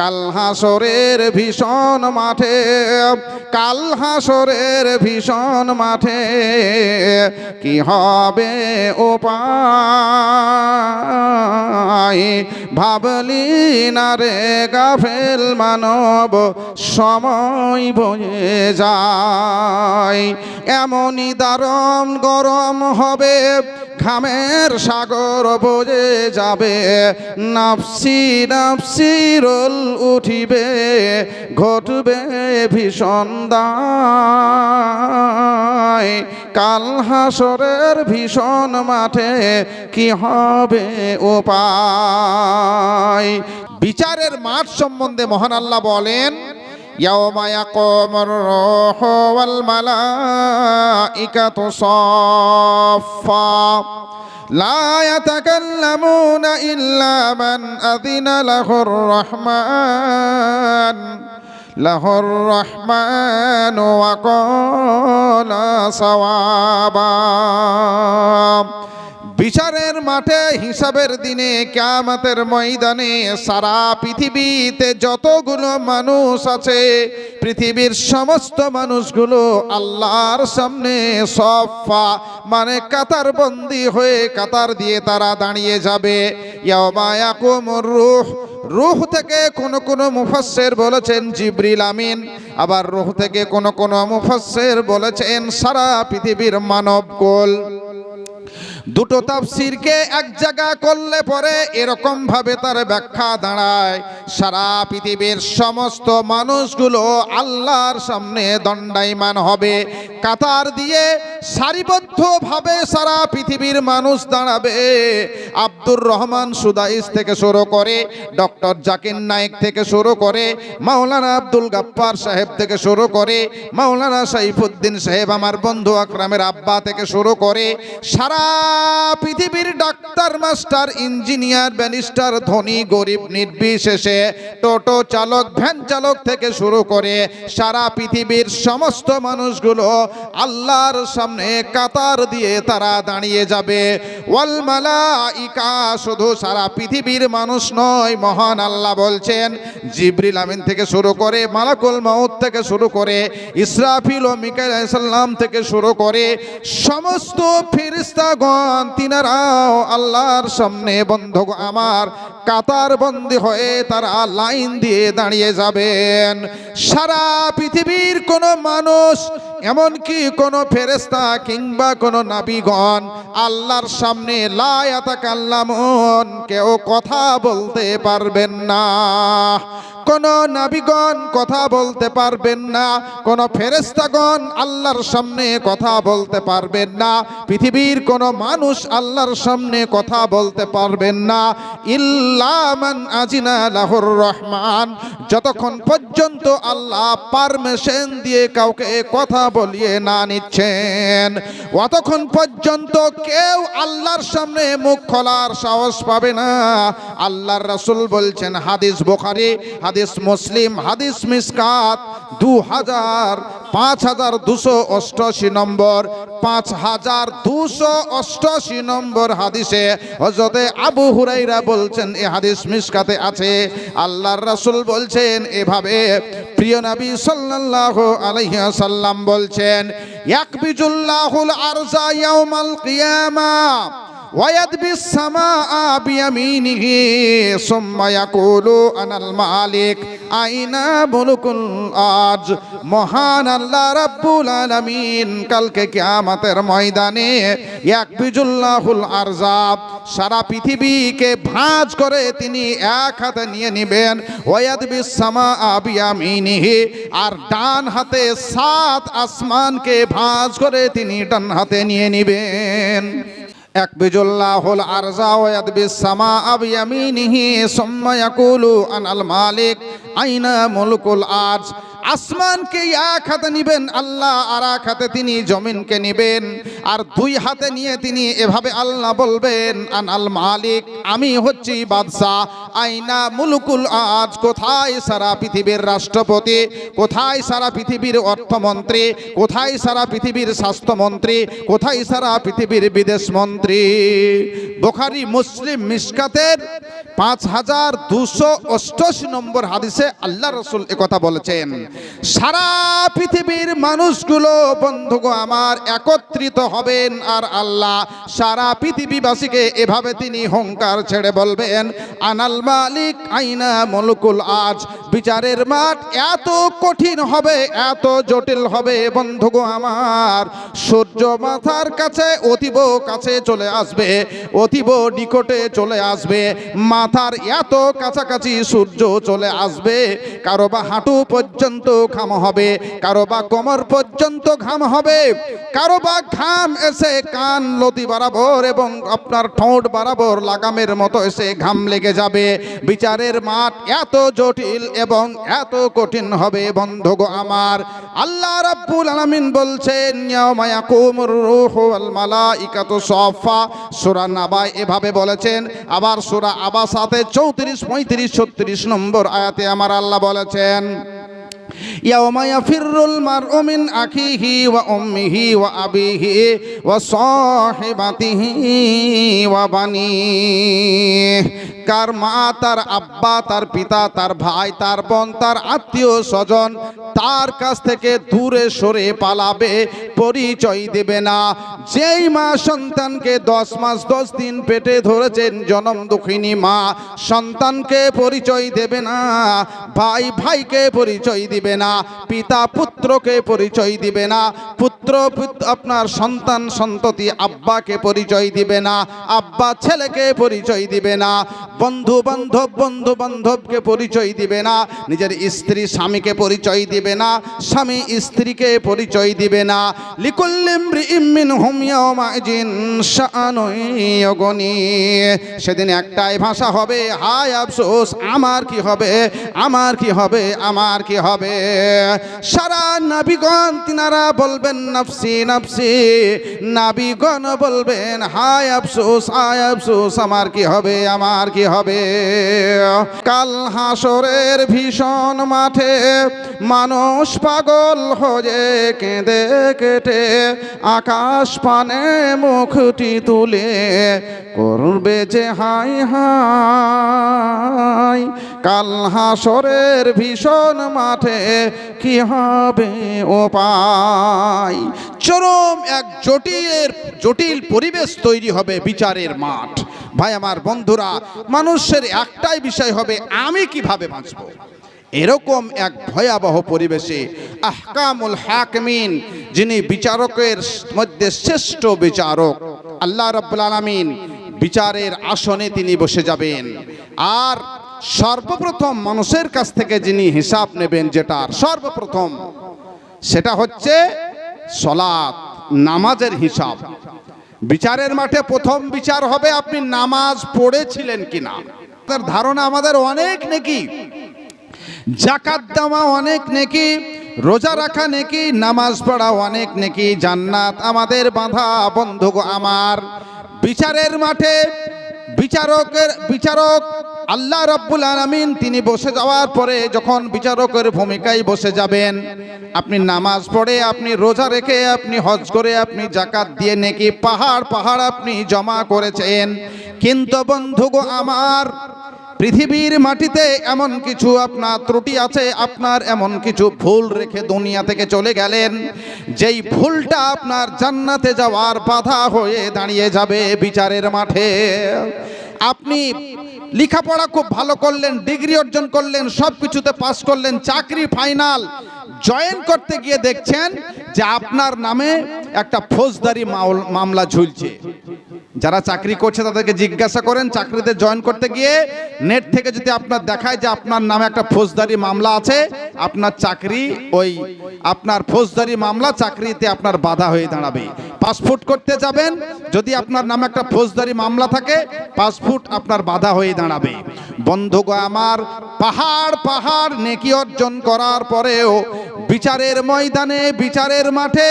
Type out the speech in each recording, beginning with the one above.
কাল হাসরের ভীষণ মাঠে, কাল হাসরের ভীষণ মাঠে, কি হবে উপায় ভাবলি না রে গাফেল মানব, সময় বয়ে যায়। এমনই দারণ গরম হবে, ঘামের সাগর বয়ে যাবে। নাফসি নাফসি রোল উঠিবে ঘটবে ভীষণ দায় কাল হাসরের ভীষণ মাঠে কি হবে উপায় বিচারের মাঠ সম্বন্ধে মহান আল্লাহ বলেন يوم يقوم الروح والملائكة صافا لا يتكلمون إلا من أذن له الرحمن له الرحمن وقال صوابا বিচারের মাঠে হিসাবের দিনে কিয়ামতের ময়দানে সারা পৃথিবীতে যতগুলো মানুষ আছে, পৃথিবীর সমস্ত মানুষগুলো আল্লাহর সামনে সফা মানে কাতার বন্দি হয়ে কাতার দিয়ে তারা দাঁড়িয়ে যাবে। ইয়ামায়াকুমুর রূহ, রুহ থেকে কোন কোন মুফাসসির বলেছেন জিবরিল আমিন, আবার রুহ থেকে কোন কোন মুফাসসির বলেছেন সারা পৃথিবীর মানবকুল। দুটো তাফসিরকে এক জায়গা করলে পরে এরকম ভাবে তার ব্যাখ্যা দাঁড়ায়। সারা পৃথিবীর সমস্ত মানুষগুলো আল্লাহর সামনে দণ্ডায়মান হবে। কাতার দিয়ে সারিবদ্ধভাবে সারা পৃথিবীর মানুষ দাঁড়াবে। আব্দুর রহমান সুদাইস থেকে শুরু করে, ডক্টর জাকির নায়েক থেকে শুরু করে, মাওলানা আব্দুল গাপ্পার সাহেব থেকে শুরু করে, মাওলানা সাইফুদ্দিন সাহেব, আমার বন্ধু আকরামের আব্বা থেকে শুরু করে, সারা পৃথিবীর ডাক্তার, মাস্টার, ইঞ্জিনিয়ার, ব্যারিস্টার, ধনী, গরিব, নির্বিশেষে টোটো চালক, ভ্যান চালক থেকে শুরু করে সারা পৃথিবীর সমস্ত মানুষগুলো আল্লাহর সামনে কাতার দিয়ে তারা দাঁড়িয়ে যাবে। ওয়াল মালাইকা শুধু সারা পৃথিবীর মানুষ নয়, মহান আল্লাহ বলছেন, জিবরিল আমিন থেকে শুরু করে মালাকুল মাউত থেকে শুরু করে ইসরাফিল ও মিকাইসাল্লাম থেকে শুরু করে সমস্ত ফিরিস্তাগণ তিনারাও আল্লাহর সামনে বন্ধ আমার কাতার বন্দি হয়ে তারা লাইন দিয়ে দাঁড়িয়ে যাবেন। সারা পৃথিবীর কোনো মানুষ, এমনকি কোনো ফেরেস্তা কিংবা কোনো নাবিগণ আল্লাহর সামনে লায়াতাকাল্লামুন কেউ কথা বলতে পারবেন না। কোন নাবিগণ কথা বলতে পারবেন না, কোন ফেরেস্তাগণ আল্লাহর সামনে কথা বলতে পারবেন না, পৃথিবীর কোন মানুষ আল্লাহর সামনে কথা বলতে পারবেন না রহমান। যতক্ষণ পর্যন্ত আল্লাহ পারমিশন দিয়ে কাউকে কথা বলিয়ে না নিচ্ছেন, অতক্ষণ পর্যন্ত কেউ আল্লাহর সামনে মুখ খোলার সাহস পাবে না। আল্লাহর রাসূল বলছেন, হাদিস বোখারি, হাদিস মুসলিম, হাদিস মিসকাত দু হাজার পাঁচ হাজার দুশো অষ্টআশি নম্বর পাঁচ হাজার দুশো অষ্টআশি নম্বর হাদিসে হজরতে আবু হুরাইরা বলছেন এ হাদিস মিসকাতে আছে, আল্লাহর রাসুল বলছেন, এভাবে প্রিয় নবী সাল্লাহ আলহিয়া সাল্লাম বলছেন, ইয়াকবিজুল্লাহুল আরজা ইয়াউমাল কিয়ামা। ويدبي السماء بيمينه ثم يقول أنا المالك أين ملك الأرض মহান আল্লাহ রাব্বুল আলামিন কালকে কিয়ামতের ময়দানে ইয়াকবিজুল্লাহুল আরজাব সারা পৃথিবীকে ভাঁজ করে তিনি এক হাতে নিয়ে নেবেন ওয়াদবিস সামা বিয়ামিনিহি আর ডান হাতে সাত আসমানকে ভাঁজ করে তিনি ডান হাতে নিয়ে নেবেন একবিজুল্লাহুল আরজা ওয়াদ বিসামা আবিয়ামিনিহি সুম্মা ইয়াকুলু আনাল মালিক আইনা মুলকুল আসমানকে এক হাতে নিবেন, আল্লাহ আর এক হাতে তিনি জমিনকে নিবেন। আর দুই হাতে নিয়ে তিনি এভাবে আল্লাহ বলবেন, আন আল মালিক, আমি হচ্ছি বাদশাহ। আইনা মুলুকুল আজ, কোথায় সারা পৃথিবীর রাষ্ট্রপতি? কোথায় সারা পৃথিবীর অর্থমন্ত্রী? কোথায় সারা পৃথিবীর স্বাস্থ্যমন্ত্রী? কোথায় সারা পৃথিবীর বিদেশ মন্ত্রী বোখারি, মুসলিম মিসকাতের পাঁচ হাজার দুশো অষ্টআশি নম্বর হাদিসে আল্লাহ রসুল কথা বলেছেন সারা পৃথিবীর মানুষগুলো বন্ধুগো আমার একত্রিত হবেন আর আল্লাহ সারা পৃথিবীবাসীকে এভাবে তিনি হংকার ছেড়ে বলবেন, আনাল মালিক, আইনা মলকুল আজ। বিচারের মাঠ এত কঠিন হবে, এত জটিল হবে বন্ধুগো আমার। সূর্য মাথার কাছে, অতীব কাছে চলে আসবে, অতীব নিকটে চলে আসবে। মাথার এত কাছাকাছি সূর্য চলে আসবে, কারও বা হাঁটু পর্যন্ত ঘাম হবে, কারও বা কোমর পর্যন্ত ঘাম হবে, কারও বা ঘাম এসে কান লতি বরাবর এবং আপনার ঠোঁট বরাবর লাগামের মতো এসে ঘাম লেগে যাবে। বিচারের মাঠ এত জটিল এবং এত কঠিন হবে বন্ধুগো আমার। আল্লাহ রাব্বুল আলামিন বলছেন ইয়াকুমুর রূহু ওয়াল মালাইকাতু সাফা সূরা নাবা এভাবে বলেছেন। আবার সূরা আবাসাতে 34 35 36 নম্বর আয়াতে আমার আল্লাহ বলেছেন ওয়া আবিহি কার মা, তার আব্বা, তার পিতা, তার ভাই, তার বোন, তার আত্মীয় স্বজন তার কাছ থেকে দূরে সরে পালাবে, পরিচয় দেবে না। যেই মা সন্তানকে দশ মাস, দশ দিন পেটে ধরেছেন, জনম দুঃখিনী মা সন্তানকে পরিচয় দেবে না, ভাই, ভাইকে পরিচয় দিবে না। পিতা পুত্রকে পরিচয় দিবে না, পুত্র আপনার সন্তান সন্ততি আব্বাকে পরিচয় দিবে না, আব্বা ছেলেকে পরিচয় দিবে না, বন্ধু বান্ধব, বন্ধু বান্ধবকে পরিচয় দিবে না, নিজের স্ত্রী স্বামীকে পরিচয় দিবে না, স্বামী স্ত্রীকে পরিচয় দিবে না। সেদিন একটাই ভাষা হবে, হায় আফসোস, আমার কি হবে, আমার কি হবে, আমার কি হবে? সারা নাবিগণ তিনারা বলবেন, নাফসি নাফসি। নাবিগণ বলবেন, হায় আফসোস হায় আফসোস, আমার কি হবে, আমার কি হবে? কাল হাসরের ভীষণ মাঠে মানুষ পাগল হয়ে কেঁদে কেটে আকাশ পানে মুখটি তুলে করবে যে হাই হাই কাল হাসরের ভীষণ মাঠে কি হবে? পাই চরম এক জটিলের, জটিল পরিবেশ তৈরি হবে বিচারের মাঠ। ভাই, আমার বন্ধুরা, মানুষের একটাই বিষয় হবে, আমি কীভাবে বাঁচব? এরকম এক ভয়াবহ পরিবেশে আহকামুল হাকমিন, যিনি বিচারকের মধ্যে শ্রেষ্ঠ বিচারক, আল্লাহ রাব্বুল আলামিন, বিচারের আসনে তিনি বসে যাবেন। আর সর্বপ্রথম মানুষের কাছ থেকে যিনি হিসাব নেবেন যেটার সর্বপ্রথম, সেটা হচ্ছে সলাৎ, নামাজের হিসাব। বিচারের মাঠে প্রথম বিচার হবে আপনি নামাজ পড়েছিলেন কিনা। তার ধারণা আমাদের অনেক নেকি। জাকাত দেওয়া অনেক নেকি, রোজা রাখা নেকি, নামাজ পড়া অনেক নেকি, জান্নাত আমাদের বাঁধা বন্ধু আমার। বিচারের মাঠে বিচারকের বিচারক আল্লাহ রব্বুল আলামিন তিনি বসে যাওয়ার পরে যখন বিচারকের ভূমিকায় বসে যাবেন, আপনি নামাজ পড়ে, আপনি রোজা রেখে, আপনি হজ করে, আপনি জাকাত দিয়ে নাকি পাহাড় পাহাড় আপনি জমা করেছেন। কিন্তু বন্ধুগো আমার পৃথিবীর মাটিতে এমন কিছু আপনার ত্রুটি আছে, আপনার এমন কিছু ভুল রেখে দুনিয়া থেকে চলে গেলেন। যেই ভুলটা আপনার জান্নাতে যাওয়ার বাধা হয়ে দাঁড়িয়ে যাবে বিচারের মাঠে। আপনি লেখাপড়া খুব ভালো করলেন, ডিগ্রি অর্জন করলেন সব কিছুতে পাস করলেন, চাকরি ফাইনাল, জয়েন করতে গিয়ে দেখছেন যে আপনার নামে একটা ফৌজদারি মামলা ঝুলছে। যারা চাকরি করছে তাদেরকে জিজ্ঞাসা করেন, চাকরিতে জয়েন করতে গিয়ে নেট থেকে যদি আপনার দেখায় যে আপনার নামে একটা ফৌজদারি মামলা আছে, আপনার চাকরি ওই আপনার ফৌজদারি মামলা চাকরিতে আপনার বাধা হয়ে দাঁড়াবে। পাসপোর্ট করতে যাবেন, যদি আপনার নামে একটা ফৌজদারি মামলা থাকে, পাসপোর্ট আপনার বাধা হয়ে দাঁড়াবে। বন্ধুগো আমার, পাহাড় পাহাড় নেকি অর্জন করার পরেও বিচারের ময়দানে, বিচারের মাঠে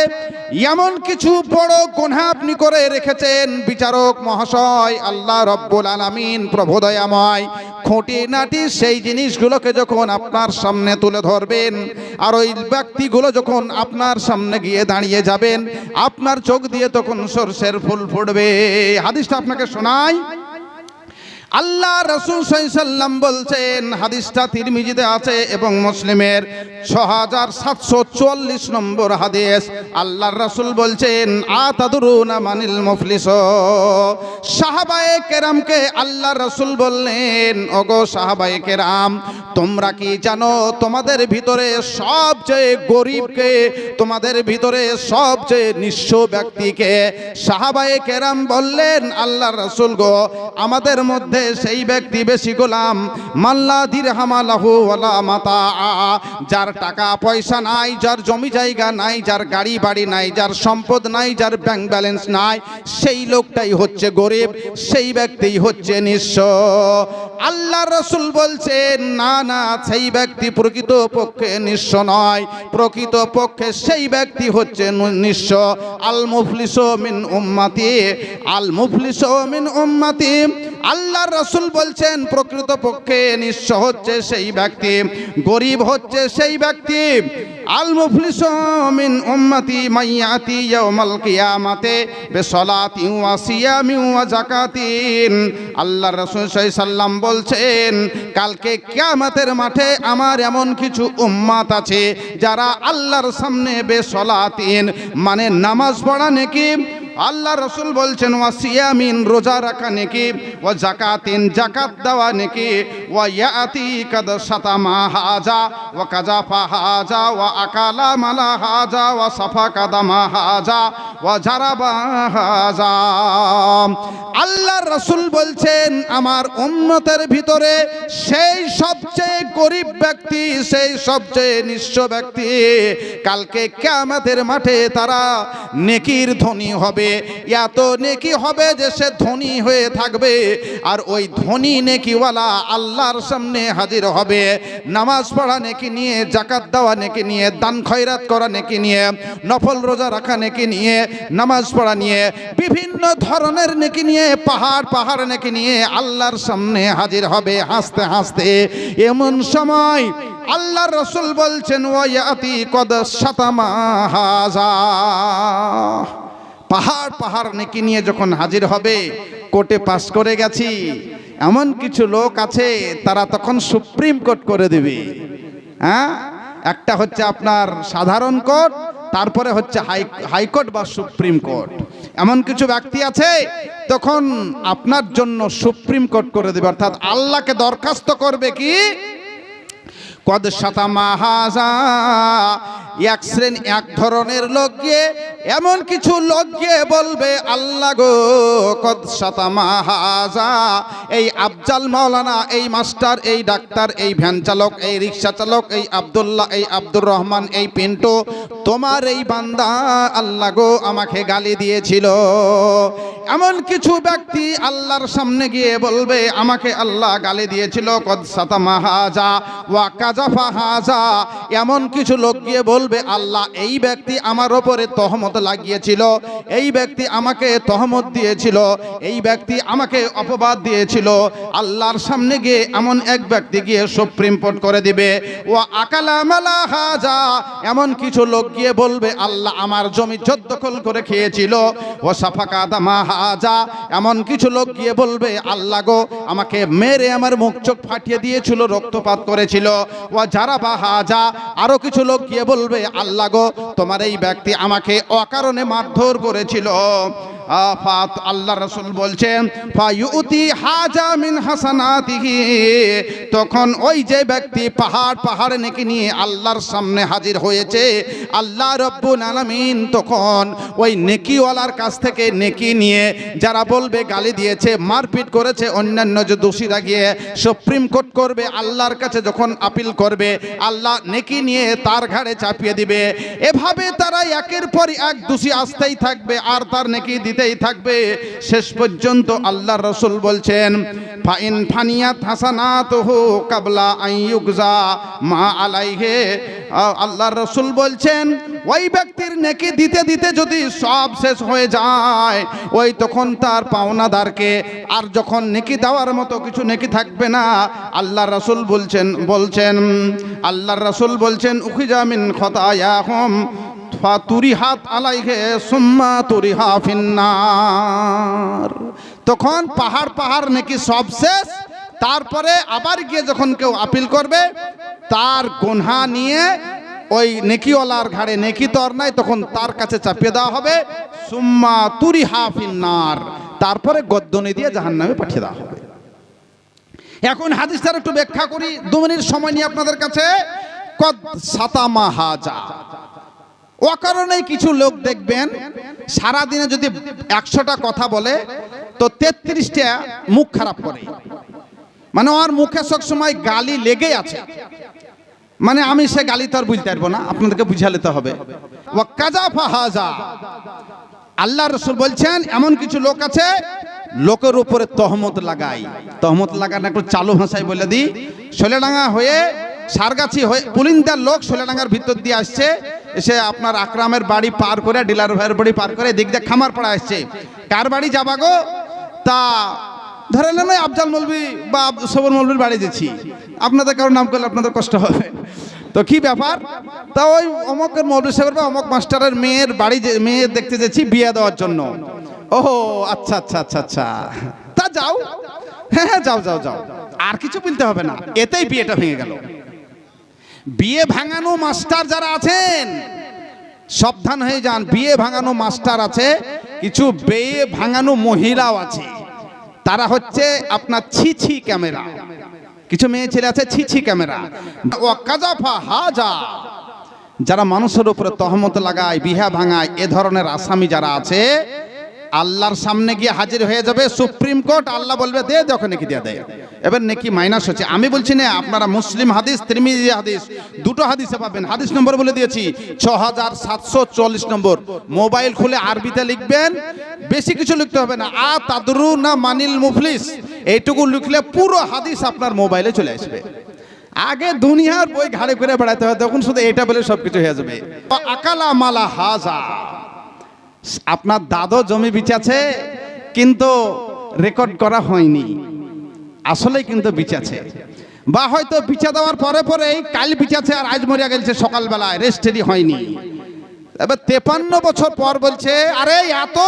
এমন কিছু বড় গুনাহ আপনি করে রেখেছেন, বিচারক মহাশয়, আল্লাহ রব্বুল আলামিন প্রভোদয়াময় খুঁটি নাটি সেই জিনিসগুলোকে যখন আপনার সামনে তুলে ধরবেন, আর ওই ব্যক্তিগুলো যখন আপনার সামনে গিয়ে দাঁড়িয়ে যাবেন, আপনার চোখ দিয়ে তখন সরষের ফুল ফুটবে। হাদিসটা আপনাকে শোনাই। আল্লাহ রসুল সাল্লাম বলছেন, হাদিসটা তিরমিজিতে আছে এবং মুসলিমের ছ হাজার সাতশো চুয়াল্লিশ নম্বর হাদিস। আল্লাহ রসুল বলছেন, আতাদুরুনা মানিল মুফলিস। সাহাবায়ে কেরামকে আল্লাহ রসুল বললেন, ওগো সাহাবায়ে কেরাম, তোমরা কি জানো, তোমাদের ভিতরে সবচেয়ে গরিবকে, তোমাদের ভিতরে সবচেয়ে নিঃস্ব ব্যক্তিকে? সাহাবায়ে কেরাম বললেন আল্লাহ রসুল গো, আমাদের মধ্যে সেই ব্যক্তি বেশি গোলাম। মাল্লা দিরহামা লাহু ওয়ালা মাতা। যার টাকা পয়সা নাই, যার জমি জায়গা নাই, যার গাড়ি বাড়ি নাই, যার সম্পদ নাই, যার ব্যাংক ব্যালেন্স নাই, সেই লোকটাই হচ্ছে গরিব, সেই ব্যক্তিই হচ্ছে নিঃস্ব। আল্লাহ রসুল বলছেন না না, সেই ব্যক্তি প্রকৃত পক্ষে নিঃস্ব নয়। প্রকৃত পক্ষে সেই ব্যক্তি হচ্ছে নিঃস্ব। আল মুফলিস মিন উম্মাতি আল মুফলিস মিন উম্মাতি। আল্লাহ রসুল বলছেন প্রকৃত পক্ষে নিঃস্ব হচ্ছে সেই ব্যক্তি, গরিব হচ্ছে সেই ব্যক্তি। আল মুফলিস মিন উম্মতি মাইয়াতি ইয়াউমাল কিয়ামাতে বিসলাতি ওয়া সিয়ামি ওয়া যাকাতিন। আল্লাহ রাসূল সাল্লাম বলছেন, কালকে কিয়ামতের মাঠে আমার এমন কিছু উম্মাত আছে যারা আল্লাহর সামনে বেসলাতিন মানে নামাজ পড়া নাকি আল্লাহ রসুল বলছেন, ওয়া সিয়ামিন রোজা রাখা নাকি? ও জাকাতিন জাকাত দেওয়া নাকি? ওয়া ইয়াতি কাদ সাতামা হাজা? ওয়া কাজাফা হাজা? ওয়া আকালা মালা হাজা? ওয়া সাফা কাদামা হাজা? আল্লাহ রসুল বলছেন, আমার উম্মতের ভিতরে সেই সবচেয়ে গরিব ব্যক্তি, সেই সবচেয়ে নিঃস্ব ব্যক্তি, কালকে কিয়ামতের মাঠে তারা নেকির ধনী হবে। এত নেকি হবে যে সে ধনী হয়ে থাকবে, আর ওই ধনী নেকিওয়ালা আল্লাহর সামনে হাজির হবে। নামাজ পড়া নেকি নিয়ে জাকাত দেওয়া নেকি নিয়ে, দান খয়রাত করা নেকি নিয়ে, নফল রোজা রাখা নেকি নিয়ে নামাজ পড়া নিয়ে, বিভিন্ন ধরনের নেকি নিয়ে, পাহাড় পাহাড় নেকি নিয়ে আল্লাহর সামনে হাজির হবে, হাসতে হাসতে। এমন সময় আল্লাহ রসুল বলছেন ওয়াতি কদ শতামা হাজা। পাহাড় পাহাড় নেকি নিয়ে যখন হাজির হবে, কোর্টে পাস করে গেছি। এমন কিছু লোক আছে, তারা তখন সুপ্রিম কোর্ট করে দেবে। হ্যাঁ? একটা হচ্ছে আপনার সাধারণ কোর্ট তারপরে হচ্ছে হাই, হাইকোর্ট বা সুপ্রিম কোর্ট। এমন কিছু ব্যক্তি আছে, তখন আপনার জন্য সুপ্রিম কোর্ট করে দেবে। অর্থাৎ আল্লাহকে দরখাস্ত করবে কি? কদ মাহাজা। এক শ্রেণি, এক ধরনের লোক গিয়ে এমন কিছু লোক গিয়ে বলবে, আল্লাহ গো, কদ মাহাজা। এই আফজাল মাওলানা, এই মাস্টার, এই ডাক্তার, এই ভ্যান চালক, এই রিক্সা চালক, এই আব্দুল্লাহ, এই আব্দুর রহমান, এই পিন্টু, তোমার এই বান্দা আল্লাহ গো আমাকে গালি দিয়েছিল। এমন কিছু ব্যক্তি আল্লাহর সামনে গিয়ে বলবে, আমাকে আল্লাহ গালি দিয়েছিল, কদ মাহাজা। ওয়া হাজা এমন কিছু লোক গিয়ে বলবে, আল্লাহ, এই ব্যক্তি আমার ওপরে তহমত লাগিয়েছিল, এই ব্যক্তি আমাকে তহমত দিয়েছিল, এই ব্যক্তি আমাকে অপবাদ দিয়েছিল। আল্লাহর সামনে গিয়ে এমন এক ব্যক্তি গিয়ে সুপ্রিম কোর্ট করে দিবে। ও আকালা মালা হাজা, এমন কিছু লোক গিয়ে বলবে, আল্লাহ আমার জমি জদ্দখল করে খেয়েছিল। ও সাফাকা দামা হাজা, এমন কিছু লোক গিয়ে বলবে, আল্লাহ গো, আমাকে মেরে আমার মুখ চোখ ফাটিয়ে দিয়েছিল, রক্তপাত করেছিল। যারা বা হাজা, আরও কিছু লোক গিয়ে বলবে, আল্লাহ গো, তোমার এই ব্যক্তি আমাকে অকারণে মারধর করেছিল। ফা- আল্লাহ রসুল বলছেন, ফায়ুতি হাজা মিন হাসানাতিহি। তখন ওই যে ব্যক্তি পাহাড় পাহাড় নেকি নিয়ে আল্লাহর সামনে হাজির হয়েছে, আল্লাহ রব্বুল আলামিন তখন ওই নেকিওয়ালার কাছ থেকে নেকি নিয়ে যারা বলবে গালি দিয়েছে, মারপিট করেছে, অন্যান্য যে দোষীরা গিয়ে সুপ্রিম কোর্ট করবে, আল্লাহর কাছে যখন আপিল করবে, আল্লাহ নেকি নিয়ে তার ঘাড়ে চাপিয়ে দিবে। এভাবে তারা একের পর এক দোষী আসতেই থাকবে, আর তার নেকি দিতেই থাকবে। শেষ পর্যন্ত আল্লাহর রসুল বলছেন, ফাইন ফানিয়াত হাসানাতুহু কাবলা আইয়ুগজা মা আলাইহে। আ- আল্লাহর রসুল বলছেন, ওই ব্যক্তির নেকি দিতে দিতে যদি সব শেষ হয়ে যায়, ওই তখন তার পাওনাদারকে আর যখন নেকি দেওয়ার মতো কিছু নেকি থাকবে না। আল্লাহর রসুল বলছেন বলছেন, আল্লাহর রসুল বলছেন উখিজামিন খতায়াহম। সুম্মা তখন পাহাড় পাহাড় নাকি সব শেষ। তারপরে আবার গিয়ে যখন কেউ আপিল করবে, তার গোনহা নিয়ে ওই নেকিওয়ালার ঘাড়ে নেকি তর নাই, তখন তার কাছে চাপিয়ে দেওয়া হবে, সুম্মা তুরিহা ফিন্নার। তারপরে গদ্দনি দিয়ে জাহান্নামে পাঠিয়ে দেওয়া হবে। এখন হাদিসটার একটু ব্যাখ্যা করি, দু মিনিট সময় নিয়ে আপনাদের কাছে, কদ সাতামা হাজা। অকারণে কিছু লোক দেখবেন, সারাদিনে যদি একশোটা কথা বলে, তো তেত্রিশটা মুখ খারাপ করে। মানে ওর মুখে সব সময় গালি লেগে আছে। মানে আমি সে গালি তো আর বুঝতে পারব না, আপনাদেরকে বুঝালে তো হবে। আল্লাহ রসুল বলছেন, এমন কিছু লোক আছে, লোকের উপরে তহমত লাগাই। তহমত লাগানো একটু চালু ভাষায় বলে দিই। সোলেডাঙ্গা হয়ে সারগাছি হয়ে পুলিন্দার লোক সোলেডাঙ্গার ভিতর দিয়ে আসছে। এসে আপনার আকরামের বাড়ি পার করে, ডিলার ভাইয়ের বাড়ি পার করে দিক দিয়ে খামার পাড়া আসছে। কার বাড়ি যাবা গো? তা ধরে নেন আফজাল মলবি বা সবর মলবির বাড়ি যেছি আপনাদের কারও নাম করলে আপনাদের কষ্ট হবে। তো কি ব্যাপার? তা ওই অমকের মৌলবী সাহেবের বা অমক মাস্টারের মেয়ের বাড়ি মেয়ে দেখতে যাচ্ছি বিয়ে দেওয়ার জন্য। ওহো আচ্ছা আচ্ছা আচ্ছা আচ্ছা। তা যাও। হ্যাঁ হ্যাঁ যাও যাও যাও। আর কিছু বলতে হবে না। এতেই বিয়েটা ভেঙে গেল। বিয়ে ভাঙানো মাস্টার যারা আছেন, সাবধান হয়ে যান, বিয়ে ভাঙানো মাস্টার আছে, কিছু বিয়ে ভাঙানো মহিলাও আছে। তারা হচ্ছে আপনার ছিছি ক্যামেরা। কিছু মেয়ে ছেলে আছে ছিছি ক্যামেরা। ওয়াকাজাফা হাজা। যারা মানুষের উপরে তহমত লাগায়, বিহা ভাঙায়, এ ধরনের আসামি যারা আছে আল্লাহর সামনে গিয়ে হাজির হয়ে যাবে, সুপ্রিম কোর্ট, আল্লাহ বলবে, দে দে ওখানে কি দিয়ে দেয়। এবার নাকি মাইনাস হচ্ছে, আমি বলছি না, আপনারা মুসলিম হাদিস, ত্রিমিজি হাদিস, দুটো হাদিসে পাবেন। হাদিস নম্বর বলে দিয়েছি ছ হাজার সাতশো চল্লিশ নম্বর। মোবাইল খুলে আরবিতে লিখবেন, বেশি কিছু লিখতে হবে না। আ তাদরু না মানিল মুফলিস, এইটুকু লিখলে পুরো হাদিস আপনার মোবাইলে চলে আসবে। আগে দুনিয়ার বই ঘাড়ে করে বেড়াতে হয়, তখন শুধু এটা বলে সবকিছু হয়ে যাবে। আকালা মালা হাজা। আপনার দাদো জমি বিচাছে, কিন্তু রেকর্ড করা হয়নি। আসলেই কিন্তু বিচাছে। বা হয়তো বিচা দেওয়ার পরে পরেই কাল বিচাছে আর আজ মরিয়া গেছে সকালবেলায় রেস্টেরই হয়নি। এবার তেপান্ন বছর পর বলছে, আরে, এত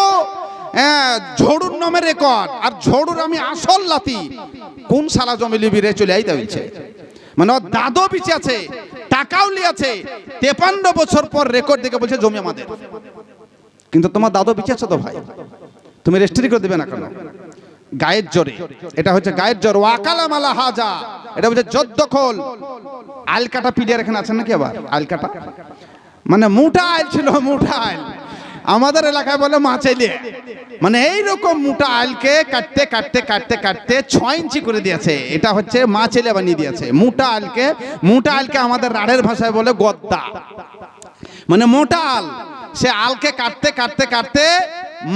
ঝড়ুর নামে রেকর্ড আর ঝড়ুর আমি আসল লাতি। কোন সালা জমি লিবি রে চলে আইতে হয়েছে মানে ওর দাদও বিচে আছে, টাকাও লিয়াছে। তেপান্ন বছর পর রেকর্ড দেখে বলছে জমি আমাদের। কিন্তু তোমার দাদু বিচারছো তো ভাই? তুমি রেস্ট্রি করে দেবে না কেন? গায়ের জোরে। এটা হচ্ছে গায়ের জোর। ওয়াকালা মালা হাজা। এটা হচ্ছে জদ্দখল আলকাটা পিডিয়ার এখানে আছেন নাকি আবার? আলকাটা। মানে মুঠা আইল ছিল মুঠা আইল। আমাদের এলাকায় বলে মাছেলে। মানে এইরকম মোটা আলকে কাটতে কাটতে কাটতে কাটতে ছয় ইঞ্চি করে দিয়েছে। এটা হচ্ছে মাছেলে বানিয়ে দিয়েছে। মোটা আলকে মোটা আলকে আমাদের রাড়ের ভাষায় বলে গদ্দা। মানে মোটা আল। সে আলকে কাটতে কাটতে কাটতে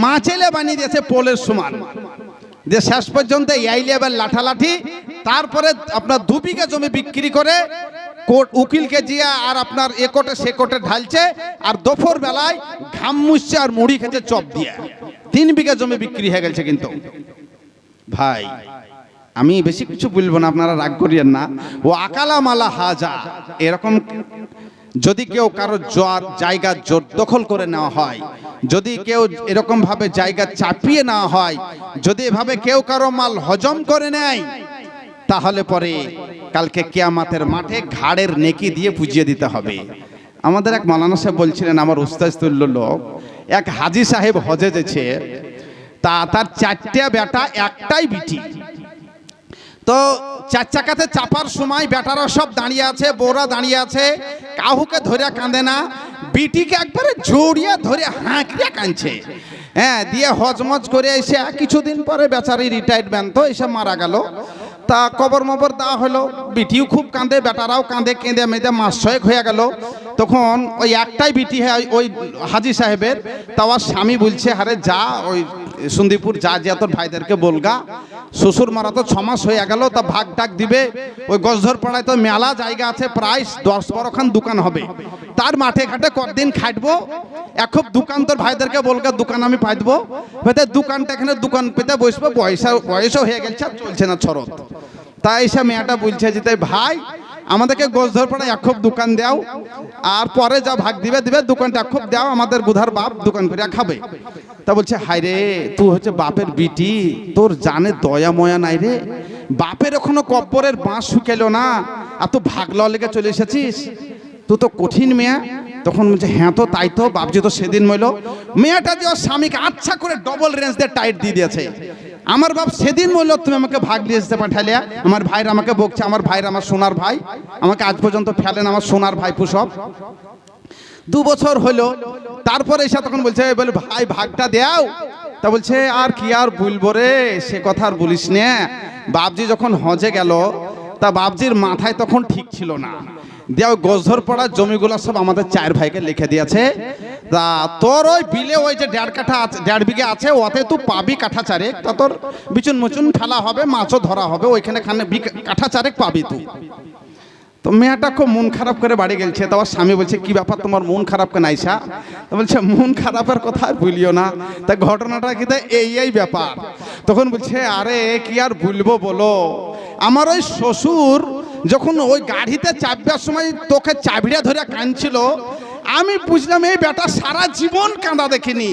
মাছেলে বানিয়ে দিয়েছে পোলের সমান। যে শেষ পর্যন্ত লেভেল লাঠালাঠি, তারপরে আপনার দু বিঘা জমি বিক্রি করে কোর্ট উকিলকে জিয়া আর আপনার এ সে কোটে ঢালছে আর দুপুর বেলায় ঘাম মুছছে আর মুড়ি খেতে চপ দিয়ে। তিন বিঘা জমি বিক্রি হয়ে গেছে কিন্তু। ভাই, আমি বেশি কিছু বলব না, আপনারা রাগ করিয়েন না। ও আকালা মালা হাজা, এরকম যদি কেউ কারও জায়গা জোর দখল করে নেওয়া হয়, যদি কেউ এরকম ভাবে জায়গা চাপিয়ে নেওয়া হয়, যদি এভাবে কেউ কারও মাল হজম করে নেয়, তাহলে পরে কালকে কিয়ামাতের মাঠে ঘাড়ের নেকি দিয়ে পুজিয়ে দিতে হবে। আমাদের এক মালানা সাহেব বলছিলেন, আমার উস্তাজ তুল্য লোক, এক হাজি সাহেব হজে যেছে, তা তার চারটে বেটা একটাই বিটি। তো চার চাকাতে চাপার সময় বেটারা সব দাঁড়িয়ে আছে বোরা দাঁড়িয়ে আছে। কাহুকে ধরে কাঁদে না, বিটিকে একবারে জড়িয়ে ধরে হাঁকিয়ে কাঁদছে। হ্যাঁ দিয়ে হজমজ করে এসে কিছুদিন পরে বেচারি রিটায়ারমেন্ট তো, এসে মারা গেল। তা কবর মবর দেওয়া হলো। বিটিও খুব কাঁদে, বেটারাও কাঁদে, কেঁদে মেঁদে মাস ছয়েক হয়ে গেল। তখন ওই একটাই বিটি হয়, ওই হাজি সাহেবের, তা ওর স্বামী বলছে, আরে যা, ওই সন্দীপুর যা, যে তোর ভাইদেরকে বলগা। শ্বশুর মারা তো ছমাস হয়ে গেল, তা ভাগ টাক দিবে। ওই গজধর পাড়ায় তো মেলা জায়গা আছে, প্রায় দশ বারোখান দোকান হবে। তার মাঠে ঘাটে কতদিন খাটবো? এখন দোকান তোর ভাইদেরকে বলগা, দোকান আমি পাই দেবো হয়তো দোকানটা এখানে দোকান পেতে বসবো, পয়সা বয়সও হয়ে গেছে চলছে না ছরত। তাই সে মেয়েটা বলছে যে, তাই ভাই, আমাদেরকে গোসধর পাড়ায় এক খুব দোকান দাও, আর পরে যা ভাগ দিবে দিবে দোকানটা খুব দাও, আমাদের বুধার বাপ দোকান করে খাবে। তা বলছে হাই রে, তুই হচ্ছে বাপের বিটি, তোর জানে দয়া ময়া নাই রে। বাপের এখনও কব্বরের বাঁশ শুকেলো না, আর তো ভাগ লেগে চলে এসেছিস। তুই তো কঠিন মেয়া। তখন বলছে হ্যাঁ তো, তাই তো বাপজি তো সেদিন মইলো। মেয়েটা যে স্বামীকে আচ্ছা করে ডবল রেঞ্জ দিয়ে টাইট দিয়ে দিয়েছে। আমার বাপ সেদিন বলল, তুমি আমাকে ভাগ দিয়ে আসতে পাঠালে আমার ভাইরা আমাকে বকছে, আমার ভাইরা আমার সোনার ভাই। আমাকে আজ পর্যন্ত ফেলেন আমার সোনার ভাই পুসব দু বছর হলো তারপরে এসে তখন বলছে বলে, ভাই, ভাগটা দেও। তা বলছে, আর কি আর বলব রে? সে কথা আর বলিস না। বাপজি যখন হজে গেল, তা বাপজির মাথায় তখন ঠিক ছিল না। দিয়ে ওই গজধর পড়ার জমিগুলো সব আমাদের চার ভাইকে লিখে দিয়েছে। তা তোর ওই বিলে ওই যে দেড় কাঠা আছে, দেড় বিঘে আছে, ওতে তুই পাবি কাঠা চারেক। তা তোর বিচুন মুচুন ফেলা হবে, মাছও ধরা হবে, ওইখানে খানে কাঠা চারেক পাবি তুই। তো মেয়েটা খুব মন খারাপ করে বাড়ি গেছে তো আমার স্বামী বলছে, কি ব্যাপার তোমার মন খারাপ কেন আইসা? বলছে, মন খারাপের কথা আর বলিও না। তা ঘটনাটা কি এই এই ব্যাপার। তখন বলছে, আরে, কি আর বলব বলো? আমার ওই শ্বশুর যখন ওই গাড়িতে চাপবার সময় তোকে চাবিটা ধরে কাঁদছিল আমি বুঝলাম এই বেটা সারা জীবন কাঁদা দেখিনি।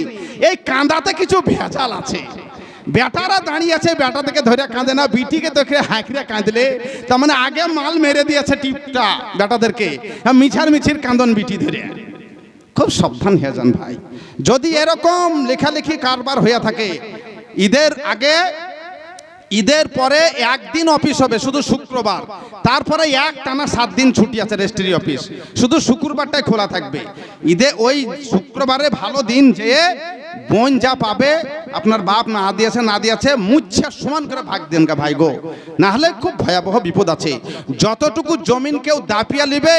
এই কাঁদাতে কিছু ভেজাল আছে। বেটারা দাঁড়িয়ে আছে, বেটা থেকে ধরে কাঁদে না, বিটিকে তোকে হাঁকড়ে কাঁদলে। তার মানে আগে মাল মেরে দিয়েছে টিপটা বেটাদেরকে। মিছার মিছির কান্দন বিটি ধরে। খুব সাবধান হয়ে ভাই। যদি এরকম লেখালেখি কারবার হয়ে থাকে, ঈদের আগে ঈদের পরে একদিন অফিস হবে, শুধু শুক্রবার। তারপরে এক টানা সাত দিন ছুটি আছে রেজিস্ট্রি অফিস। শুধু শুক্রবারটাই খোলা থাকবে। ঈদে ওই শুক্রবারে ভালো দিন যে বোন যা পাবে, আপনার বাপ না দিয়েছে না দিয়েছে মুচ্ছে সমান করে ভাগ দেন গা ভাই গো। না হলে খুব ভয়াবহ বিপদ আছে। যতটুকু জমিন কেউ দাপিয়া নিবে,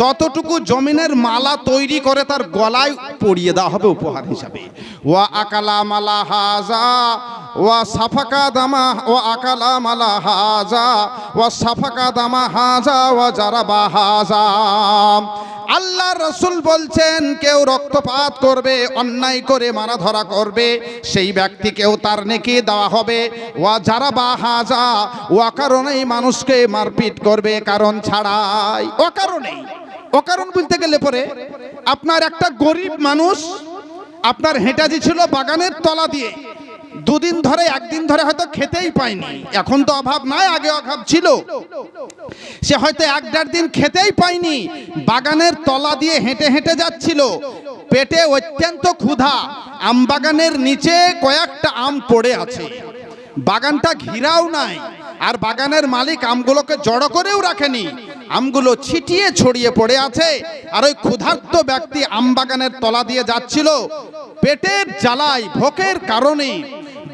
ততটুকু জমিনের মালা তৈরি করে তার গলায় পরিয়ে দেওয়া হবে উপহার হিসাবে। ওয়া আকালা মালা হাজা, ওয়া সাফাকা দামা মালা হাজা, ওয়া সাফাকা আল্লাহ রসুল বলছেন, কেউ রক্তপাত করবে, অন্যায় করে মারা ধরা করবে, সেই ব্যক্তিকেও তার নেকি দেওয়া হবে। ওয়া যারা বা হাজা ওয়া কারণেই মানুষকে মারপিট করবে, কারণ ছাড়াই। ও কারণেই অকারণ বলতে গেলে পরে, আপনার একটা গরিব মানুষ, আপনার হেঁটাজি ছিল বাগানের তলা দিয়ে। দুদিন ধরে, একদিন ধরে হয়তো খেতেই পায়নি। এখন তো অভাব নাই, আগে অভাব ছিল। সে হয়তো এক দেড় দিন খেতেই পায়নি। বাগানের তলা দিয়ে হেঁটে হেঁটে যাচ্ছিল। পেটে অত্যন্ত ক্ষুধা। আম বাগানের নিচে কয়েকটা আম পড়ে আছে। বাগানটা ঘিরাও নাই। আর বাগানের মালিক আমগুলোকে জড়ো করেও রাখেনি। আমগুলো ছিটিয়ে ছড়িয়ে পড়ে আছে। আর ওই ক্ষুধার্ত ব্যক্তি আম বাগানের তলা দিয়ে যাচ্ছিল। পেটের জ্বালায় ভোকের কারণে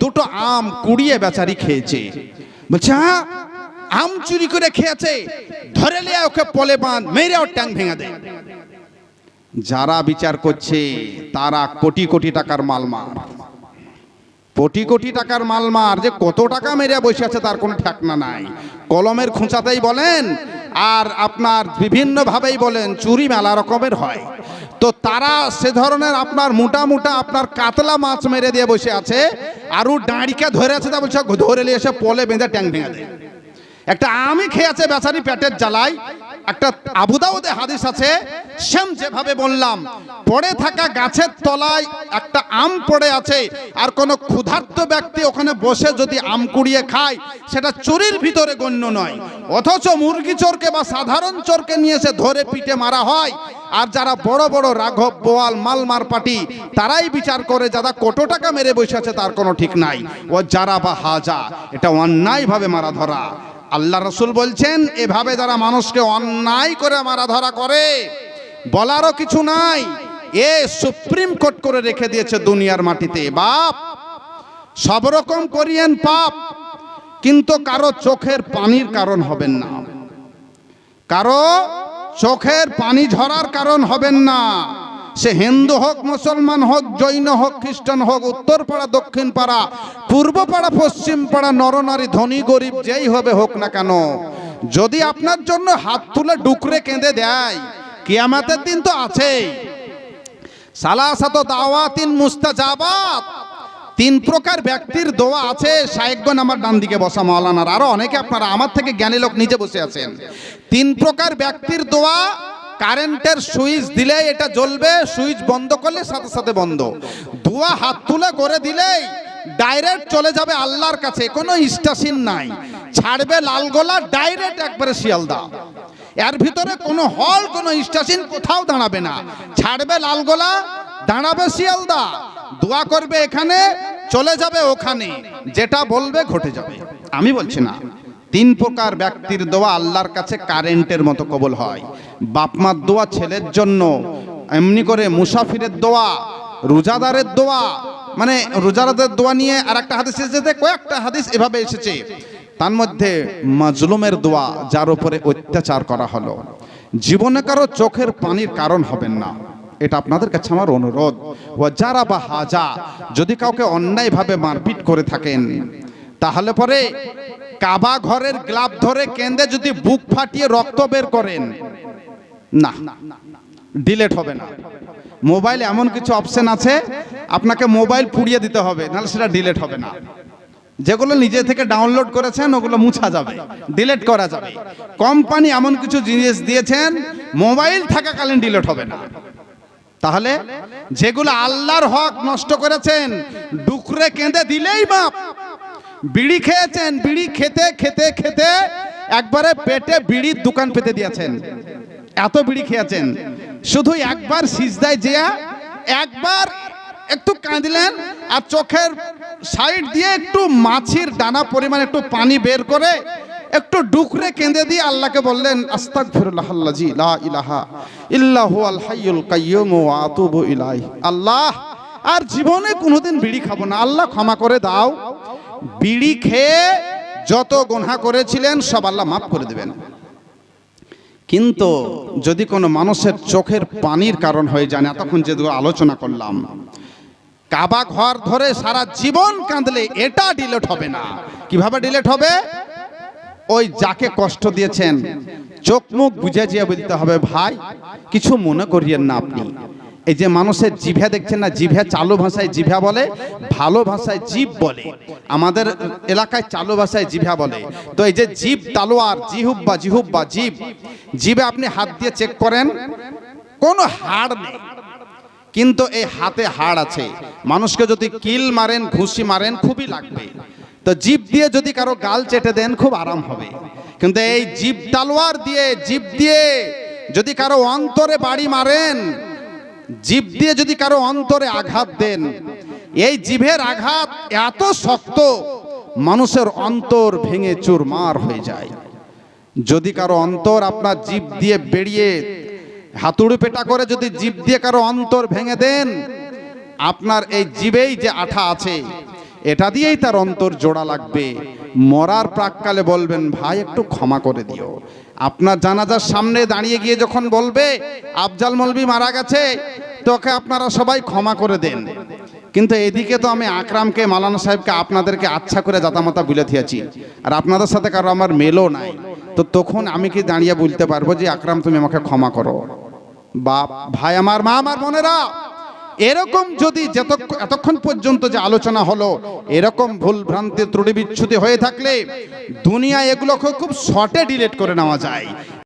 দুটো আম কুড়িয়ে বেচারি খেয়েছে। বলছে হ্যাঁ আম চুরি করে খেয়েছে। ধরে লিয়ে ওকে পলে বাঁধ, মেরে ওর ট্যাং ভেঙে দেয় যারা বিচার করছে, তারা কোটি কোটি টাকার মালমার কোটি কোটি টাকার মালমার যে কত টাকা মেরে বসে আছে তার কোনো ঠেকনা নাই। কলমের খুঁচাতেই বলেন, আর আপনার বিভিন্নভাবেই বলেন, চুরি মেলা রকমের হয়। তো তারা সে ধরনের আপনার মোটা মোটা আপনার কাতলা মাছ মেরে দিয়ে বসে আছে, আর ও দাঁড়িকে ধরে আছে তা বলছে, ধরে নিয়ে এসে পলে বেঁধে ট্যাং ভেঙে দেয়। একটা আমি খেয়েছে বেচারি পেটের জ্বালাই একটা আবুদাউদে হাদিস আছে, সেম যেভাবে বললাম, পড়ে থাকা গাছের তলায় একটা আম পড়ে আছে, আর কোনো ক্ষুধার্ত ব্যক্তি ওখানে বসে যদি আম কুড়িয়ে খায়, সেটা চুরির ভিতরে গণ্য নয়। অথচ মুরগি চোরকে বা সাধারণ চোরকে নিয়ে এসে ধরে পিটে মারা হয়, আর যারা বড় বড় রাঘব, বোয়াল মালমার পাটি তারাই বিচার করে যারা কত টাকা মেরে বসে আছে, তার কোনো ঠিক নাই। ও যারা বা হাজা, এটা অন্যায়ভাবে মারা ধরা। আল্লাহ রসুল বলছেন, এভাবে যারা মানুষকে অন্যায় করে মারা ধরা করে, বলারও কিছু নাই। এ সুপ্রিম কোর্ট করে রেখে দিয়েছে দুনিয়ার মাটিতে। বাপ, সব রকম করিয়েন পাপ, কিন্তু কারও চোখের পানির কারণ হবেন না। কারও চোখের পানি ঝরার কারণ হবেন না। সে হিন্দু হোক, মুসলমান হোক, জৈন হোক, খ্রিস্টান হোক উত্তর পাড়া দক্ষিণ পাড়া পূর্ব পাড়া পশ্চিম পাড়া নরনারী, ধনী, গরিব, যেই হবে হোক না কেন, যদি আপনার জন্য হাত তুলে ডুকরে কেঁদে দেয়, কিয়ামাতের দিন তো আছেই। সালাসাত দাওয়াতিন মুস্তাজাবাত, তিন প্রকার ব্যক্তির দোয়া আছে। শায়েকগণ আমার ডান দিকে বসা মাওলানার। আরও অনেকে আপনারা, আমার থেকে জ্ঞানী লোক নিজে বসে আছেন। তিন প্রকার ব্যক্তির দোয়া কারেন্টের সুইচ দিলে এটা জ্বলবে, সুইচ বন্ধ করলে সাথে সাথে বন্ধ। দোয়া হাত তুলে করে দিলেই ডাইরেক্ট চলে যাবে আল্লাহর কাছে, কোনো স্টেশন নাই। ছাড়বে লালগোলা, ডাইরেক্ট একবারে শিয়ালদা। এর ভিতরে কোনো হল, কোনো স্টেশন কোথাও দাঁড়াবে না। ছাড়বে লালগোলা, দাঁড়াবে শিয়ালদা। দোয়া করবে এখানে, চলে যাবে ওখানে। যেটা বলবে, ঘটে যাবে। আমি বলছি না। তিন প্রকার ব্যক্তির দোয়া আল্লাহর কাছে কারেন্টের মতো কবল হয়। বাপমার দোয়া ছেলের জন্য, এমনি করে মুসাফিরের দোয়া, রোজাদারের দোয়া মানে রোজাদারের দোয়া নিয়ে আর একটা হাদিস এসেছে, কয়েকটা হাদিস এভাবে এসেছে। তার মধ্যে মাজলুমের দোয়া, যার উপরে অত্যাচার করা হলো। জীবনে কারও চোখের পানির কারণ হবেন না। এটা আপনাদের কাছে আমার অনুরোধ। ও যারা বা হাজা, যদি কাউকে অন্যায়ভাবে মারপিট করে থাকেন, তাহলে পরে কাবা ঘরের গ্লাভ ধরে কেন্দ্রে যদি বুক ফাটিয়ে রক্ত বের করেন, না, ডিলেট হবে না। মোবাইল এমন কিছু অপশন আছে, আপনাকে মোবাইল পুড়িয়ে দিতে হবে, নাহলে সেটা ডিলেট হবে না। যেগুলো নিজে থেকে ডাউনলোড করেছেন, ওগুলো মুছা যাবে, ডিলেট করা যাবে। কোম্পানি এমন কিছু জিনিস দিয়েছেন, মোবাইল থাকাকালীন ডিলেট হবে না। তাহলে যেগুলো আল্লাহর হক নষ্ট করেছেন, ডুকরে কেঁদে দিলেই মাপ। বিড়ি খেয়েছেন, বিড়ি খেতে খেতে খেতে একবারে পেটে বিড়ির দোকান পেতে দিয়েছেন। এত বিড়ি খেয়েছেন। শুধু একবার সিজদায় যেয়া একবার একটু কাঁদলেন আর চোখের সাইড দিয়ে একটু মাছির দানা পরিমাণ একটু পানি বের করে একটু ডুকরে কেঁদে দিয়ে আল্লাহকে বললেন আস্তাক ইলাহা ইল্লাহু আল্লাহ আর জীবনে কোনোদিন বিড়ি খাব না। আল্লাহ ক্ষমা করে দাও। বিড়ি খেয়ে যত গোনা করেছিলেন, সব আল্লাহ মাফ করে দেবেন। কিন্তু যদি কোনো মানুষের চোখের পানির কারণ হয়ে যায় না, তখন যে আলোচনা করলাম। কাবা ঘর ধরে সারা জীবন কাঁদলে এটা ডিলেট হবে না। কীভাবে ডিলেট হবে? ওই যাকে কষ্ট দিয়েছেন, চোখ মুখ বুঝে জিয়া বলতে হবে, ভাই, কিছু মনে করিয়েন না আপনি। এই যে মানুষের জিভা দেখছেন না, জিভা চালু ভাষায় জিভা বলে, ভালো ভাষায় জীব বলে। আমাদের এলাকায় চালু ভাষায় জিভা বলে। তো এই যে জীব তালোয়ার জিহুব বা জিহুব বা জীব, জিভে আপনি হাত দিয়ে চেক করেন, কোনো হাড় নেই। কিন্তু এই হাতে হাড় আছে। মানুষকে যদি কিল মারেন, ঘুষি মারেন, খুবই লাগবে। তো জিভ দিয়ে যদি কারও গাল চেটে দেন, খুব আরাম হবে। কিন্তু এই জিভ তালোয়ার দিয়ে জিভ দিয়ে যদি কারও অন্তরে বাড়ি মারেন জিভ দিয়ে যদি কারও অন্তরে আঘাত দেন, এই জিভের আঘাত এত শক্ত, মানুষের অন্তর ভেঙে চুরমার হয়ে যায়। যদি কারও অন্তর আপনার জিভ দিয়ে বেরিয়ে হাতুড়ি পেটা করে যদি জিভ দিয়ে কারও অন্তর ভেঙে দেন, আপনার এই জীবেই যে আঠা আছে, এটা দিয়েই তার অন্তর জোড়া লাগবে। মরার প্রাককালে বলবেন, ভাই, একটু ক্ষমা করে দিও। আপনার জানাজার সামনে দাঁড়িয়ে গিয়ে যখন বলবে, আফজাল মলবি মারা গেছে, তোকে আপনারা সবাই ক্ষমা করে দেন। কিন্তু এদিকে তো আমি আকরামকে মালানা সাহেবকে আপনাদেরকে আচ্ছা করে জাতামাতা বুলে দিয়েছি। আর আপনাদের সাথে কারও আমার মেলও নাই। তো তখন আমি কি দাঁড়িয়ে বলতে পারব যে, আকরাম, তুমি আমাকে ক্ষমা করো। বাপ, ভাই, আমার মা, আমার বোনেরা এরকম যদি এতক্ষণ পর্যন্ত যে আলোচনা হলো, এরকম ভুল ভ্রান্তি, ত্রুটি বিচ্ছুতি হয়ে থাকলে দুনিয়া এগুলোকে খুব শর্টে ডিলেট করে নেওয়া যায়।